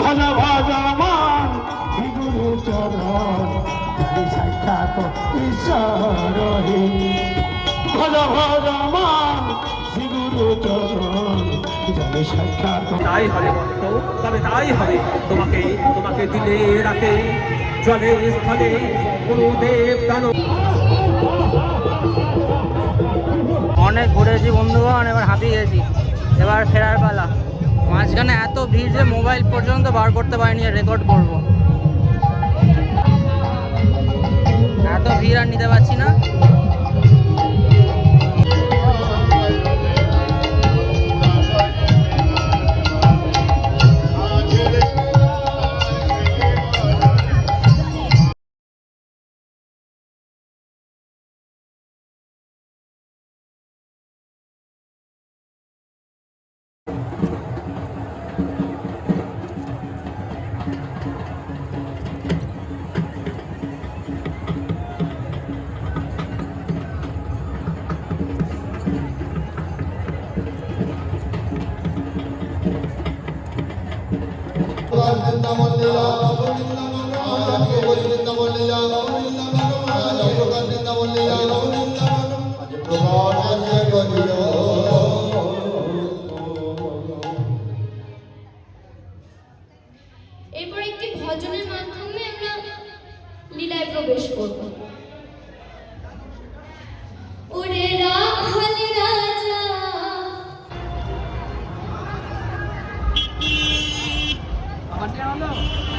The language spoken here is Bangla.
ভাজা ভাজা মান গুরু চরণ ঈশ্বরহে ভাজা তাই হবে তোমাকে তোমাকে অনেক ঘুরেছি বন্ধুগণ, এবার হাঁপিয়ে গেছি। এবার ফেরার পালা। মাঝখানে এত ভিড় যে মোবাইল পর্যন্ত বার করতে পারিনি রেকর্ড করব। এত ভিড় আর নিতে পারছি না। এরপর একটি ভজনের মাধ্যমে আমরা লীলায় প্রবেশ করব। Hello.